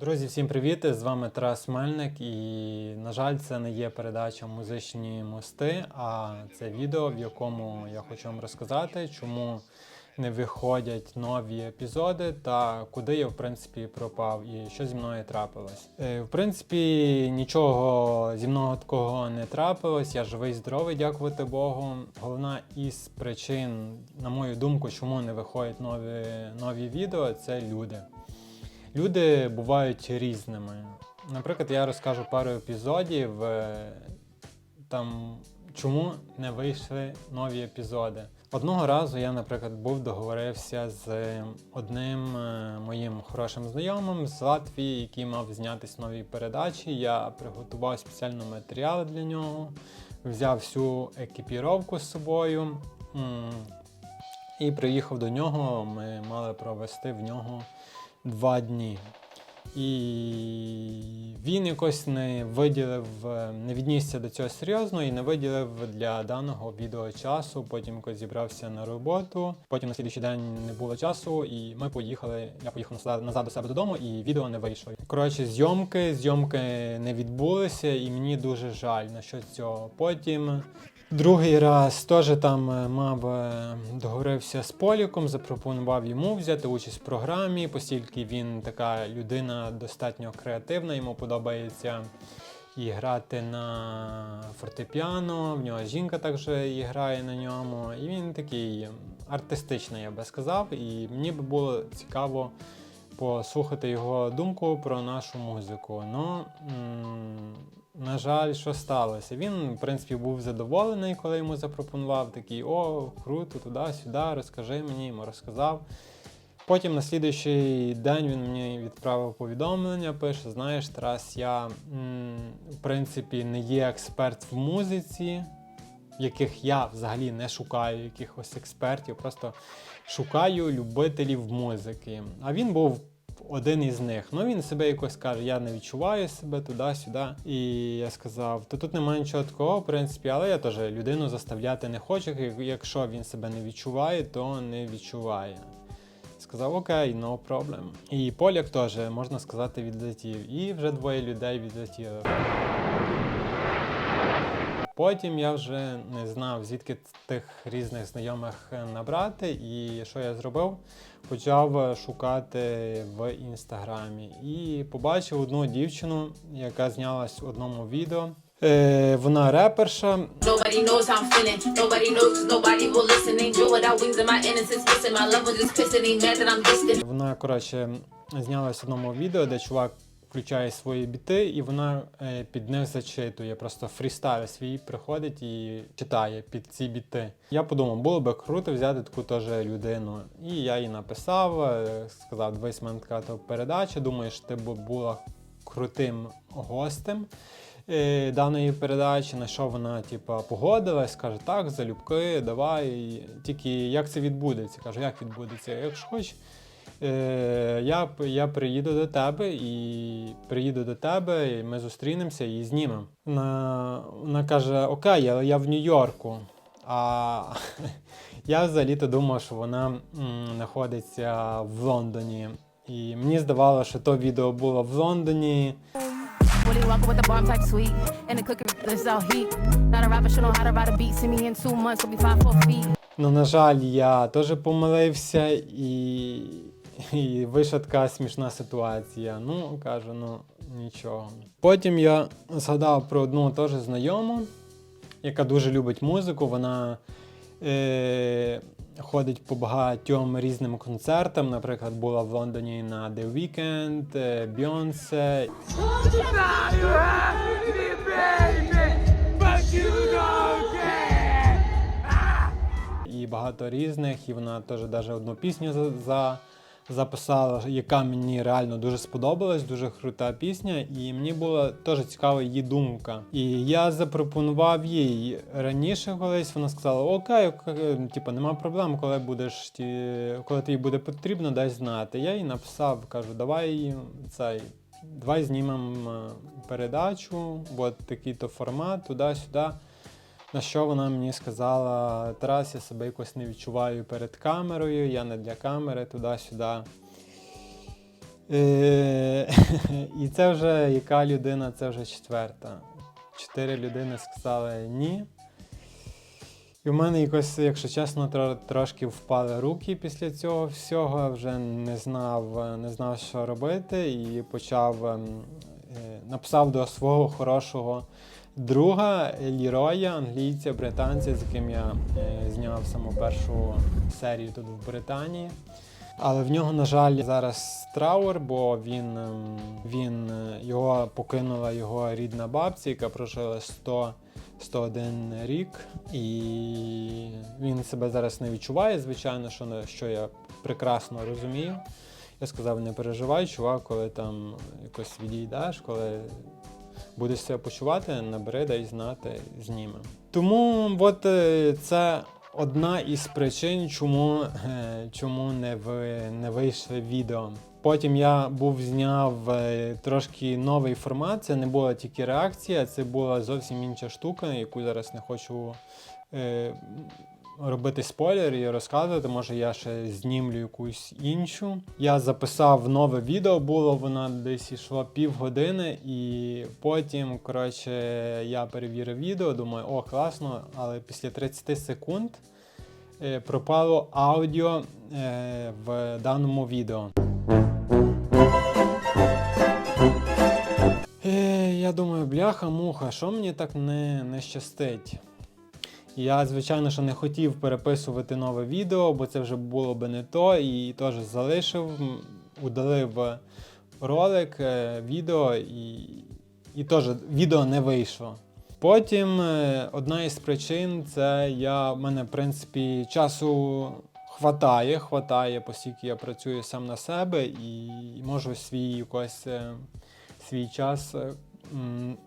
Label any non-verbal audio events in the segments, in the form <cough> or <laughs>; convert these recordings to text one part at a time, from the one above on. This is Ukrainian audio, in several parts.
Друзі, всім привіт! З вами Тарас Мельник. І, на жаль, це не є передача Музичні мости, а це відео, в якому я хочу вам розказати, чому не виходять нові епізоди та куди я в принципі пропав і що зі мною трапилось. Е, В принципі, нічого зі мною такого не трапилось. Я живий, здоровий, дякувати Богу. Головна із причин, на мою думку, чому не виходять нові, нові відео, це люди. Люди бувають різними. Наприклад, я розкажу пару епізодів, е, там чому не вийшли нові епізоди. Одного разу я, наприклад, був договорився з одним е, моїм хорошим знайомим з Латвії, який мав знятись нові передачі. Я приготував спеціально матеріали для нього, взяв всю екіпіровку з собою і приїхав до нього. Ми мали провести в нього два дні. І він якось не виділив, е, не віднісся до цього серйозно і не виділив для даного відео часу. Потім якось зібрався на роботу. Потім на слідчий день не було часу, і ми поїхали. Я поїхав назад- до себе додому, і відео не вийшло. Коротше, зйомки, зйомки не відбулися, і мені дуже жаль на що цього. Потім Другий раз теж там е, мав е, договорився з Поліком, запропонував йому взяти участь в програмі, оскільки він така людина достатньо креативна, йому подобається і грати на фортепіано. В нього жінка також і грає на ньому. І він такий артистичний, я би сказав. І мені би було цікаво послухати його думку про нашу музику. Ну, м, на жаль, що сталося? Він, в принципі, був задоволений, коли йому запропонував такий: о, круто, туди-сюди, розкажи мені, йому розказав. Потім на слідуючий день він мені відправив повідомлення, пише: знаєш, Тарас, я в принципі не є експерт в музиці, яких я взагалі не шукаю якихось експертів, просто шукаю любителів музики. А він був один із них. Ну він себе якось каже, я не відчуваю себе туди-сюди. І я сказав, то тут немає нічого такого, в принципі, але я теж людину заставляти не хочу. Якщо він себе не відчуває, то не відчуває. Сказав, окей, no problem. І поляк теж, можна сказати, відлетів. І вже двоє людей відлетіли. Потім я вже не знав, звідки тих різних знайомих е, набрати, і що я зробив? Почав е, шукати в інстаграмі. І побачив одну дівчину, яка знялась в одному відео. Е, вона реперша. Вона, коротше, знялась в одному відео, де чувак включає свої біти, і вона е, під них зачитує. Просто фрістайл свій приходить і читає під ці біти. Я подумав, було би круто взяти таку теж людину. І я їй написав, е, сказав, дивись, мене така передача. Думаєш, ти б була крутим гостем. е, Даної передачі, на що вона типа погодилась, каже, так, залюбки, давай. Тільки як це відбудеться? Кажу, як відбудеться? Якщо хочеш, Е, я, я приїду до тебе і приїду до тебе, і ми зустрінемося і знімемо. Вона, вона каже: Окей, але я в Нью-Йорку. А <laughs> я взагалі-то думав, що вона м, знаходиться в Лондоні. І мені здавалося, що то відео було в Лондоні. Ну, на жаль, я теж помилився і, і вийшла така смішна ситуація. Ну, кажу, ну нічого. Потім я згадав про одну теж знайому, яка дуже любить музику. Вона е, ходить по багатьом різним концертам. Наприклад, була в Лондоні на The Weeknd, е, і багато різних, і вона теж даже одну пісню за, записала, яка мені реально дуже сподобалась, дуже крута пісня, і мені була теж цікава її думка. І я запропонував їй раніше колись, вона сказала: Окей, окей, типу, нема проблем, коли будеш ті, коли тобі буде потрібно, дай знати. Я їй написав, кажу, давай цей. Давай знімемо е, передачу, бо такий-то формат, туди-сюди. На що вона мені сказала: Тарас, я себе якось не відчуваю перед камерою, я не для камери, туди-сюди. Е, <laughs> І це вже яка людина, це вже четверта. Чотири людини сказали ні. І в мене якось, якщо чесно, тро- трошки впали руки після цього всього. Вже не знав, не знав, що робити, і почав ем, е, написав до свого хорошого друга Ліроя, англійця, британця, з яким я е, зняв саму першу серію тут в Британії. Але в нього, на жаль, зараз траур, бо він, ем, він е, його покинула його рідна бабця, яка прожила 100, 101 рік, і він себе зараз не відчуває, звичайно, що, що я прекрасно розумію. Я сказав, не переживай, чувак, коли там якось відійдеш, коли будеш себе почувати, набери, дай знати, знімемо. Тому от е, це одна із причин, чому, е, чому не, ви, не вийшли відео. Потім я був зняв е, трошки новий формат. Це не була тільки реакція, це була зовсім інша штука, яку зараз не хочу робити спойлер і розказувати. Може, я ще знімлю якусь іншу. Я записав нове відео, було воно десь йшло півгодини, і потім, коротше, я перевірив відео, думаю, о, класно, але після 30 секунд е, пропало аудіо е, в даному відео. Е, я думаю, бляха-муха, що мені так не, не щастить? Я, звичайно, що не хотів переписувати нове відео, бо це вже було би не то, і теж залишив, удалив ролик, е, відео, і, і теж відео не вийшло. Потім е, одна із причин це я, в мене, в принципі, часу хватає, хватає, оскільки я працюю сам на себе і можу свій якось е, свій час е,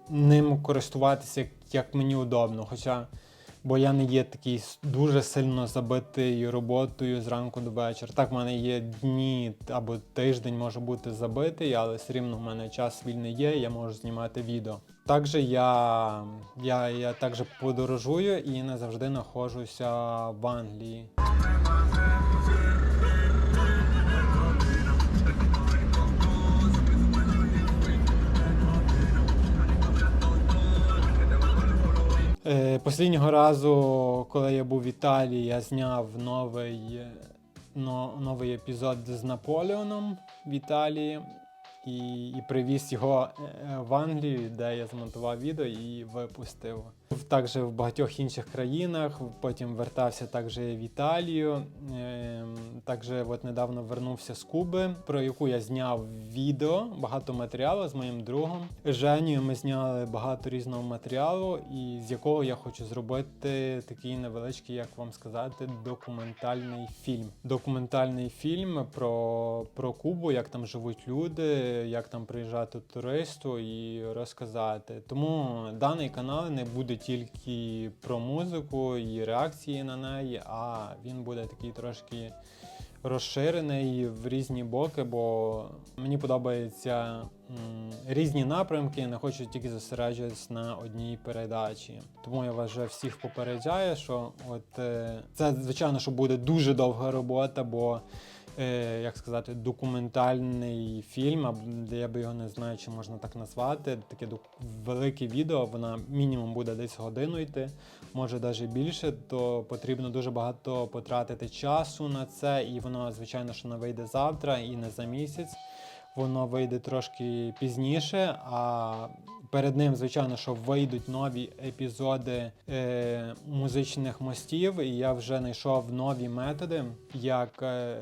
ним користуватися як мені удобно. Хоча, бо я не є такий дуже сильно забитий роботою зранку до вечора. Так, в мене є дні або тиждень може бути забитий, але все рівно в мене час вільний є, я можу знімати відео. Також я, я, я також подорожую і не завжди знаходжуся в Англії. Посліднього разу, коли я був в Італії, я зняв новий, е, но, новий епізод з Наполеоном в Італії і, і привіз його е, в Англію, де я змонтував відео і випустив. Також в багатьох інших країнах, потім вертався також в Італію. Ем, Також от недавно вернувся з Куби, про яку я зняв відео, багато матеріалу з моїм другом. Женію ми зняли багато різного матеріалу, і з якого я хочу зробити такий невеличкий, як вам сказати, документальний фільм. Документальний фільм про, про Кубу, як там живуть люди, як там приїжджати туристу і розказати. Тому даний канал не буде тільки про музику і реакції на неї, а він буде такий трошки розширений в різні боки, бо мені подобаються різні напрямки, не хочу тільки зосереджуватись на одній передачі. Тому я вас вже всіх попереджаю, що от е, це звичайно, що буде дуже довга робота, бо як сказати, документальний фільм, або я би його не знаю, чи можна так назвати. Таке велике відео, вона мінімум буде десь годину йти, може навіть більше, то потрібно дуже багато потратити часу на це, і воно, звичайно, що не вийде завтра і не за місяць. Воно вийде трошки пізніше, а перед ним, звичайно, що вийдуть нові епізоди е, музичних мостів, і я вже знайшов нові методи, як е,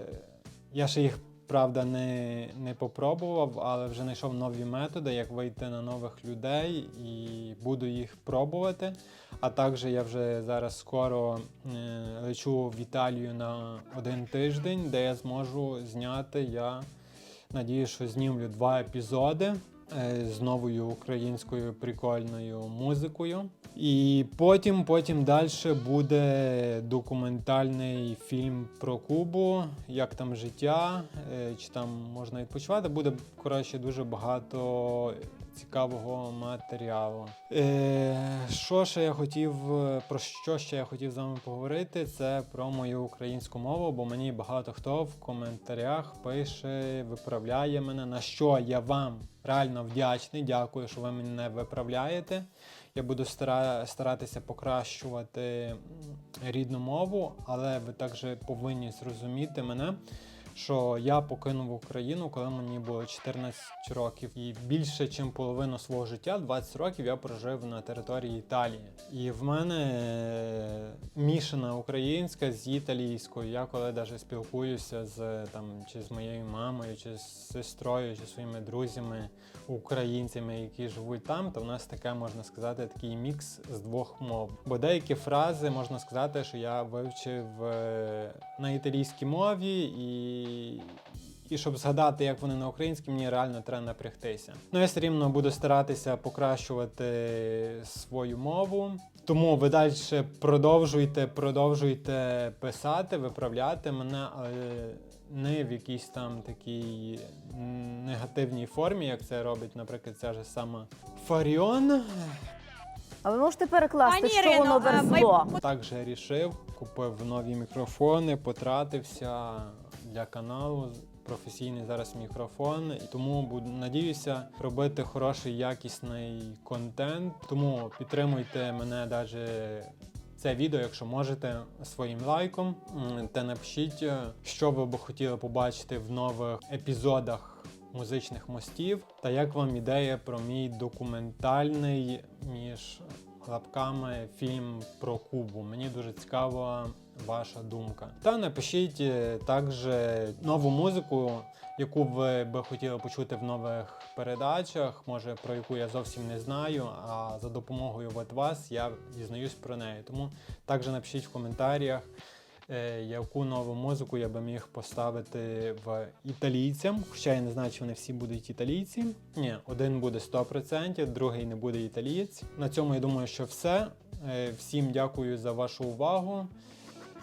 я ще їх. Правда, не, не попробував, але вже знайшов нові методи, як вийти на нових людей і буду їх пробувати. А також я вже зараз скоро е, лечу в Італію на один тиждень, де я зможу зняти. Я надію, що знімлю два епізоди з новою українською прикольною музикою. І потім, потім далі буде документальний фільм про Кубу, як там життя, е, чи там можна відпочивати. Буде коротше дуже багато цікавого матеріалу. Е, що ще я хотів, про що ще я хотів з вами поговорити, це про мою українську мову, бо мені багато хто в коментарях пише, виправляє мене, на що я вам реально вдячний. Дякую, що ви мене виправляєте. Я буду стара- старатися покращувати рідну мову, але ви також повинні зрозуміти мене, що я покинув Україну, коли мені було 14 років, і більше, ніж половину свого життя, 20 років, я прожив на території Італії. І в мене е, мішана українська з італійською. Я коли навіть спілкуюся з там чи з моєю мамою, чи з сестрою, чи своїми друзями, українцями, які живуть там, то в нас таке можна сказати такий мікс з двох мов. Бо деякі фрази можна сказати, що я вивчив е, на італійській мові і. І щоб згадати, як вони на українській, мені реально треба напрягтися. Ну, я все рівно буду старатися покращувати свою мову. Тому ви далі продовжуйте, продовжуйте писати, виправляти мене, але не в якійсь там такій негативній формі, як це робить, наприклад, ця ж сама Фаріон. А ви можете перекласти, Пані що Ірино, воно а ми- верзло? Так же рішив, купив нові мікрофони, потратився для каналу. Професійний зараз мікрофон, і тому буду надіюся робити хороший якісний контент. Тому підтримуйте мене навіть це відео, якщо можете, своїм лайком. Та напишіть, е, що ви б хотіли побачити в нових епізодах музичних мостів. Та як вам ідея про мій документальний між лапками фільм про Кубу. Мені дуже цікава ваша думка. Та напишіть е, також нову музику, яку ви би хотіли почути в нових передачах, може про яку я зовсім не знаю. А за допомогою от вас я дізнаюсь про неї. Тому також напишіть в коментарях. е, Яку нову музику я би міг поставити в італійцям? Хоча я не знаю, чи вони всі будуть італійці. Ні, один буде 100%, другий не буде італієць. На цьому я думаю, що все. Е, Всім дякую за вашу увагу.